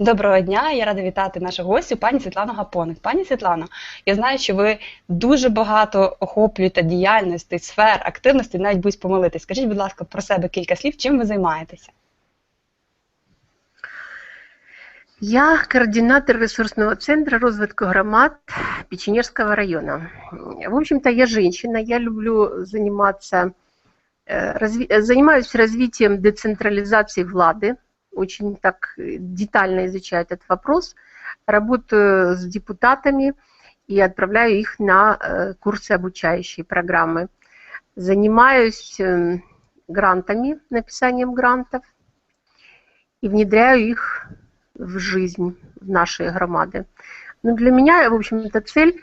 Доброго дня, я рада вітати нашу гостю, пані Світлану Гапоник. Пані Світлано, я знаю, що ви дуже багато охоплюєте діяльності, сфер, активності, навіть будь помилитись. Скажіть, будь ласка, про себе кілька слів, чим ви займаєтеся? Я координатор ресурсного центра розвитку громад Печенежского района. В общем-то, я женщина, я люблю заниматься, э, разви- занимаюсь развитием децентрализации влады, очень так детально изучаю этот вопрос, работаю с депутатами и отправляю их на э, курсы обучающие программы. Занимаюсь э, грантами, написанием грантов и внедряю их в жизнь в нашей громады. Но для меня, в общем-то, цель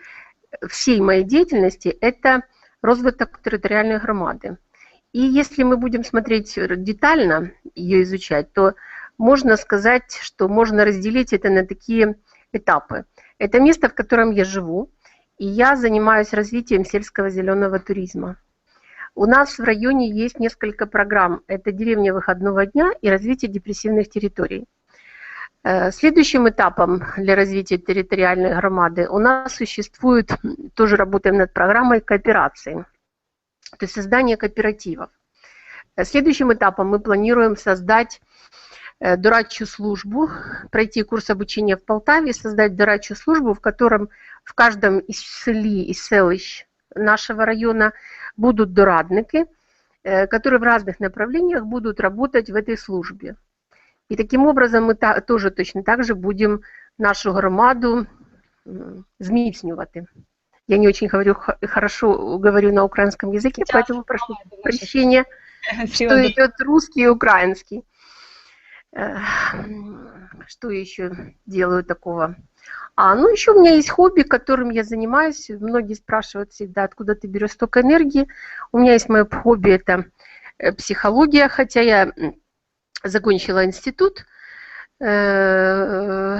всей моей деятельности – это розвиток территориальной громады. И если мы будем смотреть детально, ее изучать, то можно сказать, что можно разделить это на такие этапы. Это место, в котором я живу, и я занимаюсь развитием сельского зеленого туризма. У нас в районе есть несколько программ. Это деревня выходного дня и развитие депрессивных территорий. Э, Следующим этапом для развития территориальной громады у нас существует, тоже работаем над программой кооперации, то есть создание кооперативов. Э, Следующим этапом мы планируем создать э, дорадчую службу, пройти курс обучения в Полтаве, создать дорадчую службу, в котором в каждом из селі и селищ нашего района будут дорадники, э, которые в разных направлениях будут работать в этой службе. И таким образом мы та, тоже точно так же будем нашу громаду зміцнювати. Я не очень говорю, хорошо говорю на украинском языке, поэтому прошу прощения, что идет русский и украинский. Что еще делаю такого? А, ну еще у меня есть хобби, которым я занимаюсь. Многие спрашивают всегда, откуда ты берешь столько энергии. У меня есть мое хобби, это э, психология, хотя я закончила институт, э,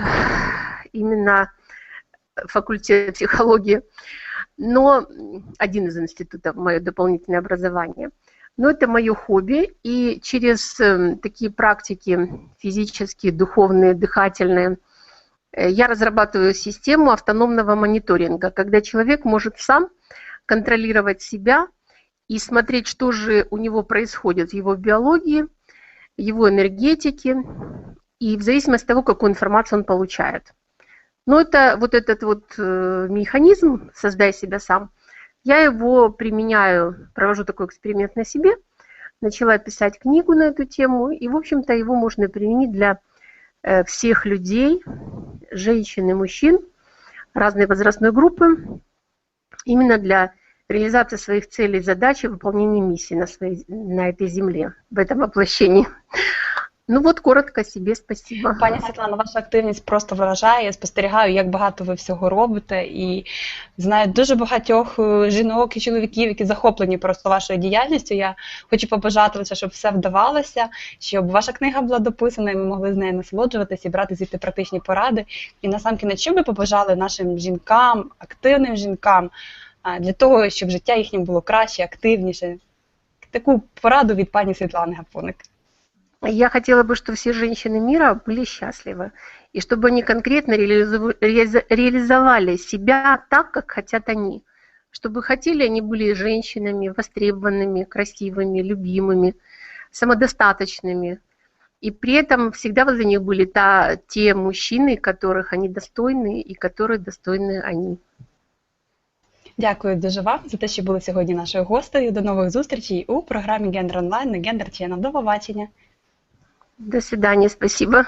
именно факультет психологии, но один из институтов, мое дополнительное образование. Но это мое хобби, и через эм, такие практики физические, духовные, дыхательные, э, я разрабатываю систему автономного мониторинга, когда человек может сам контролировать себя и смотреть, что же у него происходит в его биологии, его энергетике, и в зависимости от того, какую информацию он получает. Но это вот этот вот э, механизм «создай себя сам», я его применяю, провожу такой эксперимент на себе, начала писать книгу на эту тему, и, в общем-то, его можно применить для э, всех людей, женщин и мужчин разной возрастной группы, именно для реализации своих целей, задач и выполнения миссии на, своей, на этой земле, в этом воплощении. Ну вот, коротко себе спасибо. Пані Світлана, ваша активність просто вражає. Я спостерігаю, як багато ви всього робите, і знаю дуже багатьох е, жінок і чоловіків, які захоплені просто вашою діяльністю. Я хочу побажати лише, щоб все вдавалося, щоб ваша книга була дописана, і ми могли з нею насолоджуватися і брати звідти практичні поради. І насамкінець, що ви побажали нашим жінкам, активним жінкам, для того, щоб життя їхнє було краще, активніше. Таку пораду від пані Світлани Гапоник. Я хотела бы, чтобы все женщины мира были счастливы, и чтобы они конкретно реализову- реализа- реализовали себя так, как хотят они. Чтобы хотели они были женщинами, востребованными, красивыми, любимыми, самодостаточными. И при этом всегда возле них были та, те мужчины, которых они достойны и которые достойны они. Дякую дуже вам за те, що були сьогодні нашою гостею. До нових зустрічей у програмі Гендер онлайн на Гендер Channel. До побачення. До свидания, спасибо.